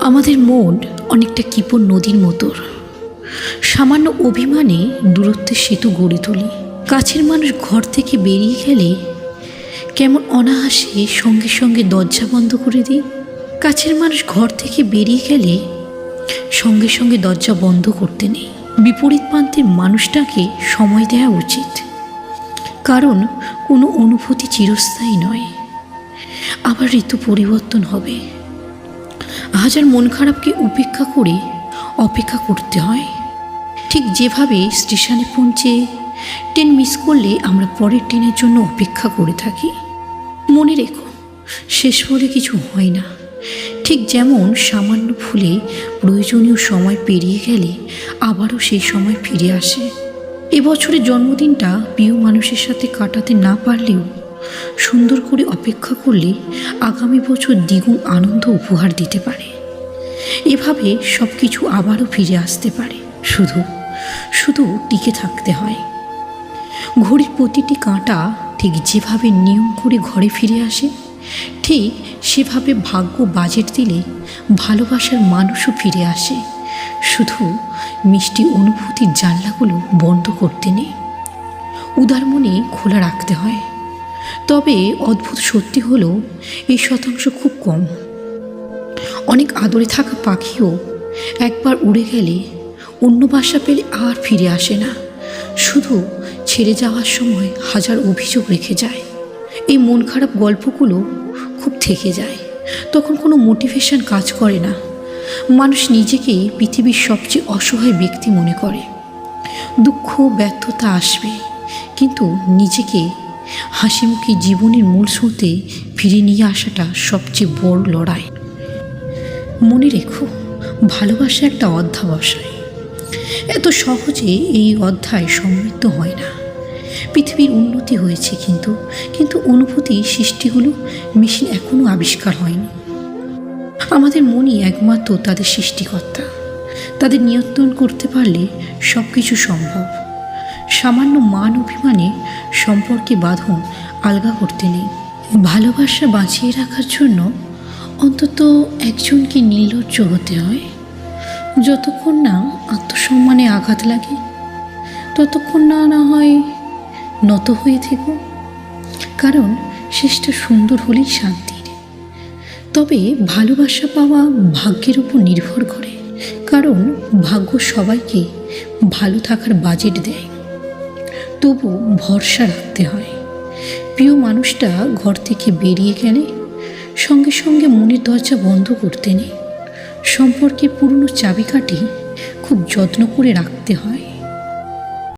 আমাদের মন অনেকটা কিপন নদীর মতোর সামান্য অভিমানে দূরত্বের সেতু গড়ে তুলি। কাছের মানুষ ঘর থেকে বেরিয়ে গেলে কেমন অনায়াসে সঙ্গে সঙ্গে দরজা বন্ধ করে দিই। কাছের মানুষ ঘর থেকে বেরিয়ে গেলে সঙ্গে সঙ্গে দরজা বন্ধ করতে নেই। বিপরীত প্রান্তের মানুষটাকে সময় দেওয়া উচিত। কারণ কোনো অনুভূতি চিরস্থায়ী নয়। আবার ঋতু পরিবর্তন হবে। হাজার মন খারাপকে উপেক্ষা করে অপেক্ষা করতে হয়। ঠিক যেভাবে স্টেশনে পৌঁছে ট্রেন মিস করলে আমরা পরের ট্রেনের জন্য অপেক্ষা করে থাকি। মনে রেখো, শেষ বলে কিছু হয় না। ঠিক যেমন সামান্য ফুলে প্রয়োজনীয় সময় পেরিয়ে গেলে আবারও সেই সময় ফিরে আসে। এবছরের জন্মদিনটা প্রিয় মানুষের সাথে কাটাতে না পারলেও সুন্দর করে অপেক্ষা করলে আগামী বছর দ্বিগুণ আনন্দ উপহার দিতে পারে। এভাবে সব কিছু আবারও ফিরে আসতে পারে। শুধু শুধু টিকে থাকতে হয়। ঘড়ির প্রতিটি কাঁটা ঠিক যেভাবে নিয়ম করে ঘরে ফিরে আসে, ঠিক সেভাবে ভাগ্য বাজেট দিলে ভালোবাসার মানুষও ফিরে আসে। শুধু মিষ্টি অনুভূতির জানলাগুলো বন্ধ করতে নেই। উদার মনে খোলা রাখতে হয়। তবে অদ্ভুত সত্যি হলো, এই শতাংশ খুব কম। অনেক আদরে থাকা পাখিও একবার উড়ে গেলে অন্য বাসা পেলে আর ফিরে আসে না। শুধু ছেড়ে যাওয়ার সময় হাজার অভিযোগ রেখে যায়। এই মন খারাপ গল্পগুলো খুব থেকে যায়। তখন কোনো মোটিভেশন কাজ করে না। মানুষ নিজেকে পৃথিবীর সবচেয়ে অসহায় ব্যক্তি মনে করে। দুঃখ, ব্যর্থতা আসবে, কিন্তু নিজেকে হাসিমুখী জীবনের মূল স্রোতে ফিরে নিয়ে আসাটা সবচেয়ে বড় লড়াই। মনে রেখো, ভালোবাসা একটা অধ্যাবসায়। এত সহজে এই অধ্যায় সমৃদ্ধ হয় না। পৃথিবীর উন্নতি হয়েছে কিন্তু কিন্তু অনুভূতি সৃষ্টিগুলো মেশিন এখনও আবিষ্কার হয়নি। আমাদের মনই একমাত্র তাদের সৃষ্টিকর্তা। তাদের নিয়ন্ত্রণ করতে পারলে সব কিছু সম্ভব। সামান্য মান অভিমানে সম্পর্কে বাঁধন আলগা করতে নেই। ভালোবাসা বাঁচিয়ে রাখার জন্য অন্তত একজনকে নির্লজ্জ হতে হয়। যতক্ষণ না আত্মসম্মানে আঘাত লাগে, ততক্ষণ না না হয় নত হয়ে থেকো। কারণ শেষটা সুন্দর হলেই শান্তির। তবে ভালোবাসা পাওয়া ভাগ্যের উপর নির্ভর করে, কারণ ভাগ্য সবাইকে ভালো থাকার বাজেট দেয়। তবু ভরসা রাখতে হয়। প্রিয় মানুষটা ঘর থেকে বেরিয়ে গেলে সঙ্গে সঙ্গে মনের দরজা বন্ধ করতে নেই। সম্পর্কে পুরনো চাবিকাঠি খুব যত্ন করে রাখতে হয়।